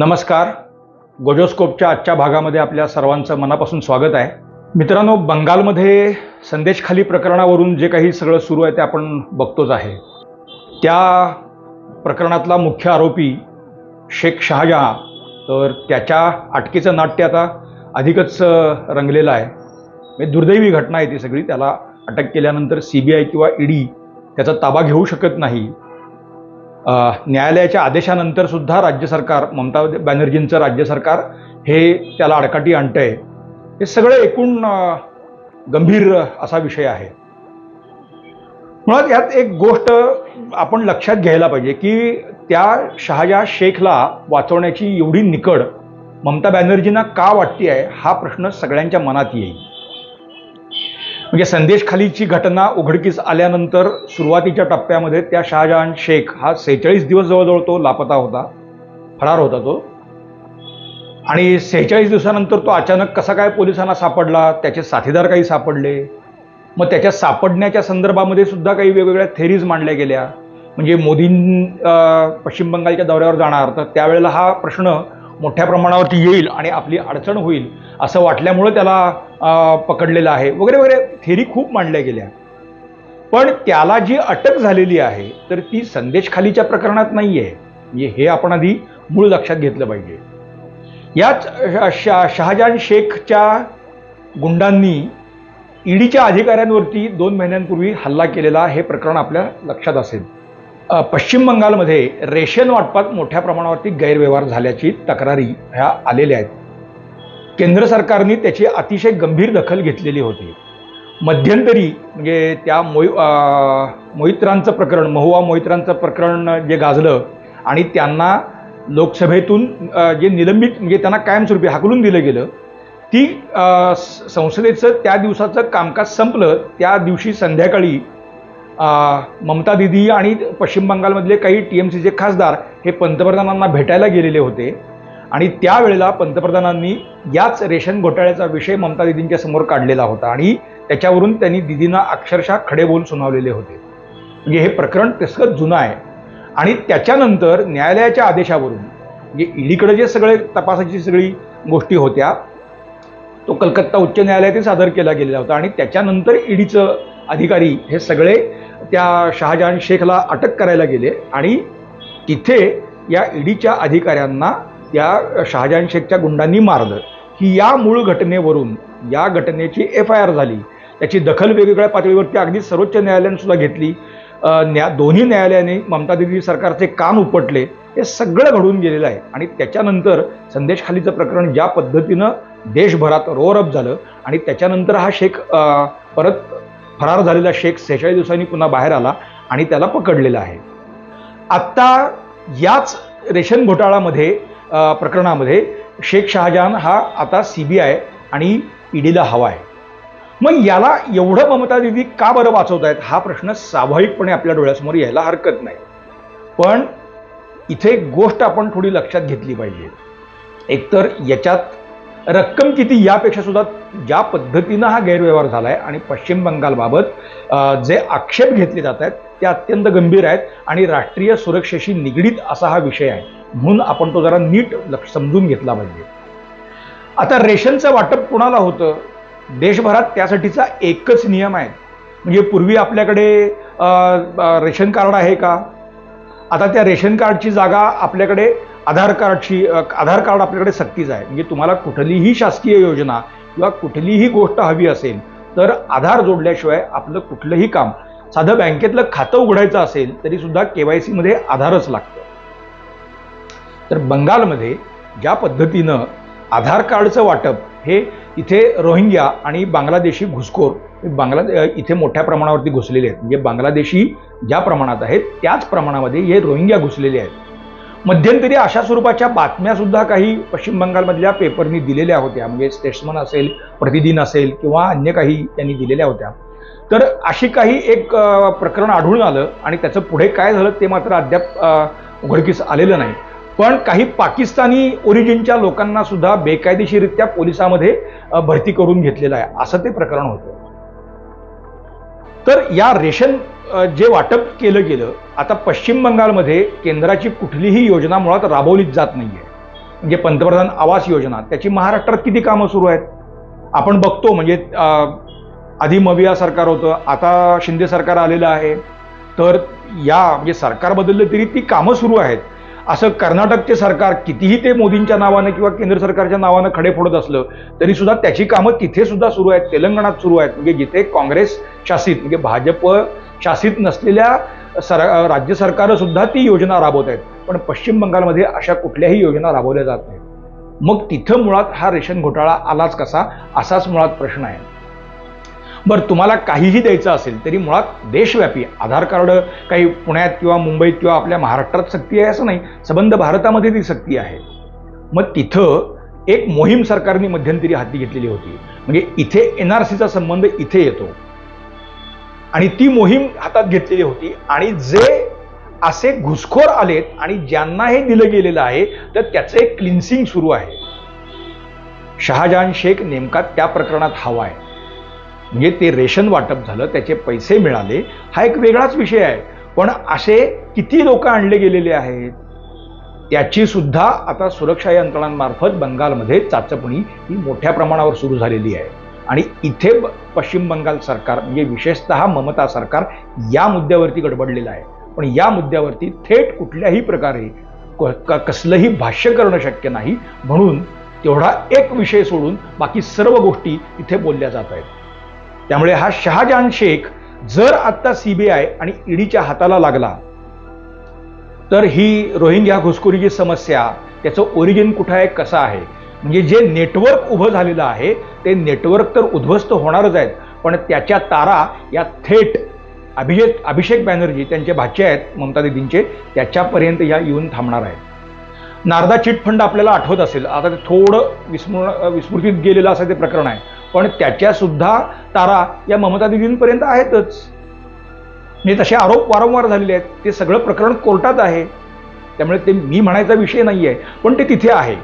नमस्कार. गोजोस्कोपच्या आजच्या भागामध्ये आपल्या सर्वांचं मनापासून स्वागत आहे. मित्रांनो बंगालमध्ये संदेशखाली प्रकरणावरून जे काही सगळं सुरू आहे ते आपण बघतोच आहे. त्या प्रकरणातला मुख्य आरोपी शेख शहाजहा तर त्याच्या अटकेचं नाट्य आता अधिकच रंगलेलं आहे. म्हणजे दुर्दैवी घटना आहे ती सगळी. त्याला अटक केल्यानंतर सी बी आय किंवा ईडी त्याचा ताबा घेऊ शकत नाही. न्यायालयाच्या आदेशानंतर सुद्धा राज्य सरकार ममता बॅनर्जींचं राज्य सरकार हे त्याला अडकाटी आणतंय. हे सगळं एकूण गंभीर असा विषय आहे. मुळात यात एक गोष्ट आपण लक्षात घ्यायला पाहिजे की त्या शहाजा शेखला वाचवण्याची एवढी निकड ममता बॅनर्जींना का वाटते आहे हा प्रश्न सगळ्यांच्या मनात येईल. म्हणजे संदेश खालीची घटना उघडकीस आल्यानंतर सुरुवातीच्या टप्प्यामध्ये त्या शहाजहान शेख हा सेहेचाळीस दिवस जवळजवळ तो लापता होता फरार होता तो. आणि सेहेचाळीस दिवसानंतर तो अचानक कसा काय पोलिसांना सापडला त्याचे साथीदार काही सापडले? मग त्याच्या सापडण्याच्या संदर्भामध्ये सुद्धा काही वेगवेगळ्या थेरीज मांडल्या गेल्या. म्हणजे मोदीं पश्चिम बंगालच्या दौऱ्यावर जाणार. तर त्यावेळेला हा प्रश्न मोठ्या प्रमाणावरती येईल आणि आपली अडचण होईल असं वाटल्यामुळं त्याला पकडलेलं आहे. वगैरे वगैरे थेरी खूप मांडल्या गेल्या. पण त्याला जी अटक झालेली आहे तर ती संदेशखालीच्या प्रकरणात नाही आहे म्हणजे हे आपण आधी मूळ लक्षात घेतलं पाहिजे. याच श- शा- शहाजान शेखच्या गुंडांनी ईडीच्या अधिकाऱ्यांवरती दोन महिन्यांपूर्वी हल्ला केलेला हे प्रकरण आपल्या लक्षात असेल. पश्चिम बंगालमध्ये रेशन वाटपात मोठ्या प्रमाणावरती गैरव्यवहार झाल्याची तक्रारी ह्या आलेल्या आहेत. केंद्र सरकारने त्याची अतिशय गंभीर दखल घेतलेली होती. मध्यंतरी म्हणजे त्या मोहि मोहित्रांचं प्रकरण महुआ मोहित्रांचं प्रकरण जे गाजलं आणि त्यांना लोकसभेतून जे निलंबित म्हणजे त्यांना कायमस्वरूपी हाकलून दिलं गेलं ती संसदेचं त्या दिवसाचं कामकाज संपलं. त्या दिवशी संध्याकाळी ममता दिदी आणि पश्चिम बंगालमधले काही टी एम सीचे खासदार हे पंतप्रधानांना भेटायला गेलेले होते. आणि त्यावेळेला पंतप्रधानांनी याच रेशन घोटाळ्याचा विषय ममता दिदींच्या समोर काढलेला होता आणि त्याच्यावरून त्यांनी दिदींना अक्षरशः खडे बोल सुनावलेले होते. म्हणजे हे प्रकरण तसंच जुनं आहे. आणि त्याच्यानंतर न्यायालयाच्या आदेशावरून म्हणजे ईडीकडे जे सगळे तपासाची सगळी गोष्टी होत्या तो कलकत्ता उच्च न्यायालयातही सादर केला गेलेला होता. आणि त्याच्यानंतर ईडीचं अधिकारी हे सगळे त्या शहाजहान शेखला अटक करायला गेले आणि तिथे या ईडीच्या अधिकाऱ्यांना त्या शहाजहान शेखच्या गुंडांनी मारलं. की या मूळ घटनेवरून या घटनेची एफ आय आर झाली. त्याची दखल वेगवेगळ्या पातळीवरती अगदी सर्वोच्च न्यायालयाने सुद्धा घेतली. न्या दोन्ही न्यायालयाने ममता दिदी सरकारचे कान उपटले. हे सगळं घडून गेलेलं आहे. आणि त्याच्यानंतर संदेशखालीचं प्रकरण ज्या पद्धतीनं देशभरात रोअरअप झालं आणि त्याच्यानंतर हा शेख परत फरार झालेला शेख सेहेचाळीस दिवसांनी पुन्हा बाहेर आला आणि त्याला पकडलेला आहे. आत्ता याच रेशन घोटाळामध्ये प्रकरणामध्ये शेख शहाजहान हा आता सी बी आय आणि ईडीला हवा आहे. मग याला एवढं ममता दिदी का बरं वाचवत आहेत हा प्रश्न स्वाभाविकपणे आपल्या डोळ्यासमोर यायला हरकत नाही. पण इथे एक गोष्ट आपण थोडी लक्षात घेतली पाहिजे. एकतर याच्यात रक्कम किती यापेक्षा सुद्धा ज्या पद्धतीनं हा गैरव्यवहार झाला आहे आणि पश्चिम बंगालबाबत जे आक्षेप घेतले जात आहेत ते अत्यंत गंभीर आहेत आणि राष्ट्रीय सुरक्षेशी निगडीत असा हा विषय आहे. म्हणून आपण तो जरा नीट लक्ष समजून घेतला पाहिजे. आता रेशनचं वाटप कुणाला होतं? देशभरात त्यासाठीचा एकच नियम आहे. म्हणजे पूर्वी आपल्याकडे रेशन कार्ड आहे का? आता त्या रेशन कार्डची जागा आपल्याकडे आधार कार्डची आधार कार्ड आपल्याकडे सक्तीच आहे. म्हणजे तुम्हाला कुठलीही शासकीय योजना किंवा कुठलीही गोष्ट हवी असेल तर आधार जोडल्याशिवाय आपलं कुठलंही काम साधं बँकेतलं खातं उघडायचं असेल तरी सुद्धा केवायसी मध्ये आधारच लागतं. तर बंगालमध्ये ज्या पद्धतीनं आधार कार्डचं वाटप हे इथे रोहिंग्या आणि बांगलादेशी घुसखोर बांगला इथे मोठ्या प्रमाणावरती घुसलेले आहेत. म्हणजे बांगलादेशी ज्या प्रमाणात आहेत त्याच प्रमाणामध्ये हे रोहिंग्या घुसलेले आहेत. मध्यंतरी अशा स्वरूपाच्या बातम्या सुद्धा काही पश्चिम बंगालमधल्या पेपरनी दिलेल्या होत्या. म्हणजे स्टेट्समन असेल प्रतिदिन असेल किंवा अन्य काही त्यांनी दिलेल्या होत्या. तर अशी काही एक प्रकरण आढळून आलं आणि त्याचं पुढे काय झालं ते मात्र अद्याप उघडकीस आलेलं नाही. पण काही पाकिस्तानी ओरिजिनच्या लोकांना सुद्धा बेकायदेशीरित्या पोलिसामध्ये भरती करून घेतलेलं आहे. असं ते प्रकरण होतं. तर या रेशन जे वाटप केलं गेलं आता पश्चिम बंगालमध्ये केंद्राची कुठलीही योजना मुळात राबवलीच जात नाही आहे म्हणजे पंतप्रधान आवास योजना त्याची महाराष्ट्रात किती कामं सुरू आहेत? आपण बघतो म्हणजे आधी मविया सरकार होतं आता शिंदे सरकार आलेलं आहे. तर या म्हणजे सरकार बदललं तरी ती कामं सुरू आहेत. असं कर्नाटकचे सरकार कितीही ते मोदींच्या नावानं किंवा केंद्र सरकारच्या नावानं खडे फोडत असलं तरी सुद्धा त्याची कामं तिथे सुद्धा सुरू आहेत तेलंगणात सुरू आहेत. म्हणजे जिथे काँग्रेस शासित म्हणजे भाजप शासित नसलेल्या सर राज्य सरकारं सुद्धा ती योजना राबवत आहेत. पण पश्चिम बंगालमध्ये अशा कुठल्याही योजना राबवल्या जात नाहीत. मग तिथं मुळात हा रेशन घोटाळा आलाच कसा? असाच मुळात प्रश्न आहे. बरं तुम्हाला काहीही द्यायचं असेल तरी मुळात देशव्यापी आधार कार्ड काही पुण्यात किंवा मुंबईत किंवा आपल्या महाराष्ट्रात सक्ती आहे असं नाही संबंध भारतामध्ये ती सक्ती आहे. मग तिथं एक मोहीम सरकारने मध्यंतरी हाती घेतलेली होती. म्हणजे इथे एन आर सीचा संबंध इथे येतो. आणि ती मोहीम हातात घेतलेली होती. आणि जे असे घुसखोर आलेत आणि ज्यांना हे दिलं गेलेलं आहे तर त्याचं एक क्लिन्सिंग सुरू आहे. शहाजहान शेख नेमका त्या प्रकरणात हवा आहे. म्हणजे ते रेशन वाटप झालं त्याचे पैसे मिळाले हा एक वेगळाच विषय आहे. पण असे किती लोक आणले गेलेले आहेत त्याची सुद्धा आता सुरक्षा यंत्रणांमार्फत बंगालमध्ये चाचपणी ही मोठ्या प्रमाणावर सुरू झालेली आहे. आणि इथे पश्चिम बंगाल सरकार म्हणजे विशेषतः ममता सरकार या मुद्द्यावरती गडबडलेलं आहे. पण या मुद्द्यावरती थेट कुठल्याही प्रकारे कसलंही भाष्य करणं शक्य नाही म्हणून तेवढा एक विषय सोडून बाकी सर्व गोष्टी इथे बोलल्या जात आहेत. त्यामुळे हा शहाजहान शेख जर आत्ता सीबीआय आणि ईडीच्या हाताला लागला तर ही रोहिंग्या घुसखोरीची समस्या त्याचं ओरिजिन कुठं आहे कसं आहे? म्हणजे जे नेटवर्क उभं झालेलं आहे ते नेटवर्क तर उद्ध्वस्त होणारच आहेत पण त्याच्या तारा या थेट अभिषेक अभिषेक बॅनर्जी त्यांचे भाचे आहेत ममता दिदींचे त्याच्यापर्यंत या येऊन थांबणार आहेत. नारदा चिटफंड आपल्याला आठवत असेल आता ते थोडं विस्मृ विस्मृतीत गेलेलं असं ते प्रकरण आहे पण त्याच्यासुद्धा तारा या ममता दिदींपर्यंत आहेतच. म्हणजे तसे आरोप वारंवार झालेले आहेत. ते सगळं प्रकरण कोर्टात आहे. त्यामुळे ते मी म्हणायचा विषय नाही आहे पण ते तिथे आहे.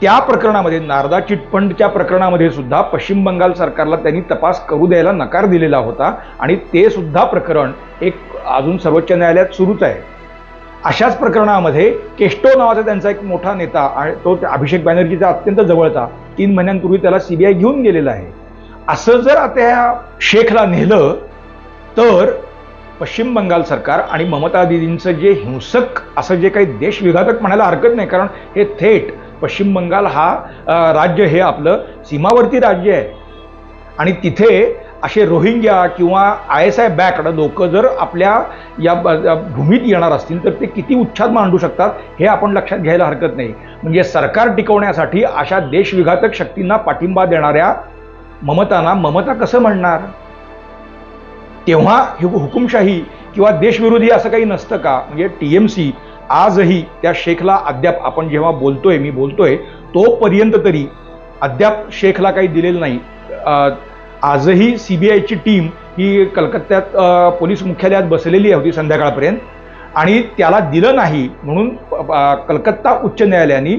त्या प्रकरणामध्ये नारदा चिटफंडच्या प्रकरणामध्ये सुद्धा पश्चिम बंगाल सरकारला त्यांनी तपास करू द्यायला नकार दिलेला होता आणि ते सुद्धा प्रकरण एक अजून सर्वोच्च न्यायालयात सुरूच आहे. अशाच प्रकरणामध्ये केस्टो नावाचा त्यांचा एक मोठा नेता आणि तो अभिषेक बॅनर्जीचा अत्यंत जवळचा तीन महिन्यांपूर्वी त्याला सीबीआय घेऊन गेलेला आहे. असं जर आता ह्या शेखला नेलं तर पश्चिम बंगाल सरकार आणि ममता दिदींचं जे हिंसक असं जे काही देशविघातक म्हणायला हरकत नाही कारण हे थेट पश्चिम बंगाल हा राज्य हे आपलं सीमावर्ती राज्य आहे. आणि तिथे असे रोहिंग्या किंवा आय एस आय बॅक्ड लोक जर आपल्या या भूमीत येणार असतील तर ते किती उच्छाद मांडू शकतात हे आपण लक्षात घ्यायला हरकत नाही. म्हणजे सरकार टिकवण्यासाठी अशा देशविघातक शक्तींना पाठिंबा देणाऱ्या ममताना ममता कसं म्हणणार? तेव्हा हुकुमशाही किंवा देशविरोधी असं काही नसतं का? म्हणजे टी एम सी आजही त्या शेखला अद्याप आपण जेव्हा बोलतोय मी बोलतोय तोपर्यंत तरी अद्याप शेखला काही दिलेलं नाही. आजही सी बी आयची टीम ही कलकत्त्यात पोलीस मुख्यालयात बसलेली होती संध्याकाळपर्यंत आणि त्याला दिलं नाही म्हणून कलकत्ता उच्च न्यायालयाने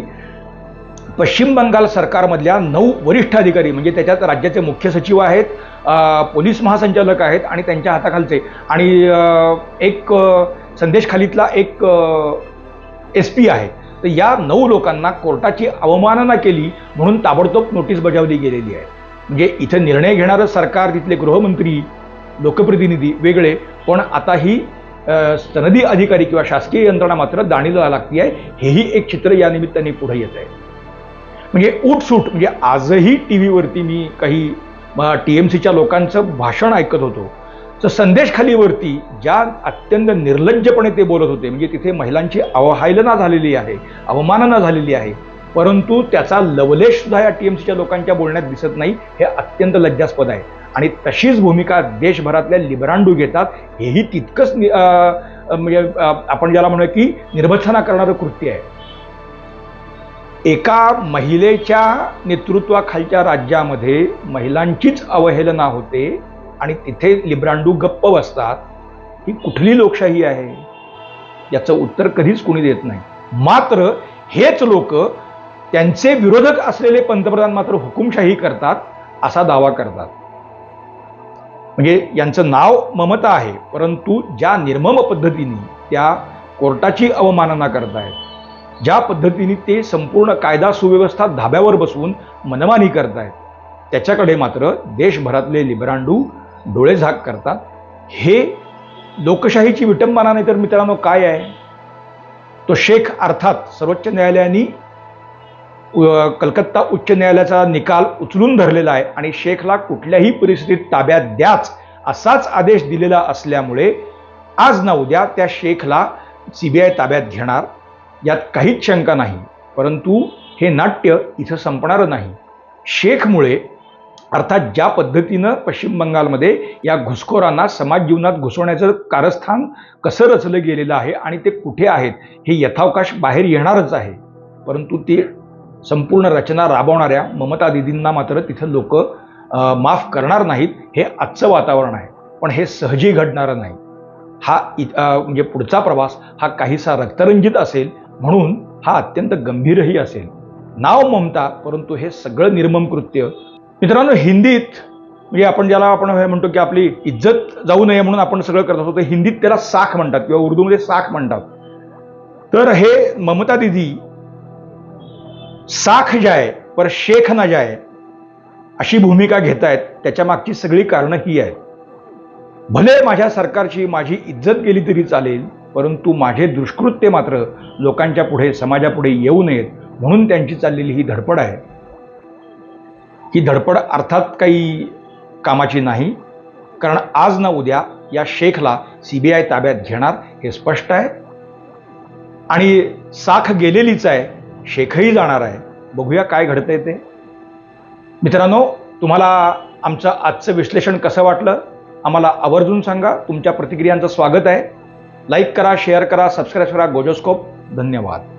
पश्चिम बंगाल सरकारमधल्या नऊ वरिष्ठ अधिकारी म्हणजे त्याच्यात राज्याचे मुख्य सचिव आहेत पोलीस महासंचालक आहेत आणि त्यांच्या हाताखालचे. आणि एक संदेशखालीतला एक एस पी आहे. तर या नऊ लोकांना कोर्टाची अवमानना केली म्हणून ताबडतोब नोटीस बजावली गेलेली आहे. म्हणजे इथं निर्णय घेणारं सरकार तिथले गृहमंत्री लोकप्रतिनिधी वेगळे पण आता ही सनदी अधिकारी किंवा शासकीय यंत्रणा मात्र दाणीला लागती आहे. हेही एक चित्र या निमित्ताने पुढे येत आहे. म्हणजे उठसूट म्हणजे आजही टी व्हीवरती मी काही टी एम सीच्या लोकांचं भाषण ऐकत होतो. तर संदेश खालीवरती ज्या अत्यंत निर्लज्जपणे ते बोलत होते म्हणजे तिथे महिलांची अवहेलना झालेली आहे अवमानना झालेली आहे परंतु त्याचा लवलेश सुद्धा या टी एम सीच्या लोकांच्या बोलण्यात दिसत नाही हे अत्यंत लज्जास्पद आहे. आणि तशीच भूमिका देशभरातल्या लिबरांडू घेतात हेही तितकंच नि- म्हणजे आपण ज्याला म्हणूया की निर्भत्सना करणारं कृत्य आहे. एका महिलेच्या नेतृत्वाखालच्या राज्यामध्ये महिलांचीच अवहेलना होते आणि तिथे लिब्रांडू गप्प बसतात ही कुठली लोकशाही आहे? याचं उत्तर कधीच कुणी देत नाही. मात्र हेच लोक त्यांचे विरोधक असलेले पंतप्रधान मात्र हुकुमशाही करतात असा दावा करतात. म्हणजे यांचं नाव ममता आहे परंतु ज्या निर्मम पद्धतीने त्या कोर्टाची अवमानना करतायत ज्या पद्धतीने ते संपूर्ण कायदा सुव्यवस्था धाब्यावर बसवून मनमानी करतायत त्याच्याकडे मात्र देशभरातले लिबरांडू डोळेझाक करतात. हे लोकशाहीची विटंबना नाही तर मित्रांनो काय आहे? तो शेख अर्थात सर्वोच्च न्यायालयाने कलकत्ता उच्च न्यायालयाचा निकाल उचलून धरलेला आहे आणि शेखला कुठल्याही परिस्थितीत ताब्यात द्याच असाच आदेश दिलेला असल्यामुळे आज ना उद्या त्या शेखला सीबीआय ताब्यात घेणार. यात काहीच शंका नाही. परंतु हे नाट्य इथं संपणारं नाही. शेखमुळे अर्थात ज्या पद्धतीनं पश्चिम बंगालमध्ये या घुसखोरांना समाज जीवनात घुसवण्याचं कारस्थान कसं रचलं गेलेलं आहे आणि ते कुठे आहेत हे यथावकाश बाहेर येणारच आहे. परंतु ते संपूर्ण रचना राबवणाऱ्या ममता दिदींना मात्र तिथं लोक माफ करणार नाहीत हे आजचं वातावरण आहे. पण हे सहजी घडणारं नाही. हा इ- म्हणजे पुढचा प्रवास हा काहीसा रक्तरंजित असेल म्हणून हा अत्यंत गंभीरही असेल. नाव ममता परंतु हे सगळं निर्मम कृत्य. मित्रांनो हिंदीत म्हणजे आपण ज्याला आपण हे म्हणतो की आपली इज्जत जाऊ नये म्हणून आपण सगळं करत असतो तर हिंदीत त्याला साख म्हणतात किंवा उर्दूमध्ये साख म्हणतात. तर हे ममता दिदी साख जाय पर शेख ना जाय अशी भूमिका घेत आहेत त्याच्या मागची सगळी कारणं ही आहेत. भले माझ्या सरकारची माझी इज्जत गेली तरी चालेल परंतु माझे दुष्कृत्य मात्र लोकांच्या पुढे समाजापुढे येऊ नयेत म्हणून त्यांची चाललेली ही धडपड आहे. ही धडपड अर्थात काही कामाची नाही कारण आज ना उद्या या शेखला सीबीआय ताब्यात घेणार हे स्पष्ट आहे. आणि साख गेलेलीच आहे शेखही जाणार आहे. बघूया काय घडतंय ते. मित्रांनो तुम्हाला आमचं आजचं विश्लेषण कसं वाटलं? आम्हाला आवर्जून सांगा. तुमच्या प्रतिक्रियांचं स्वागत आहे. लाईक करा शेअर करा सबस्क्राईब करा गोजोस्कोप. धन्यवाद.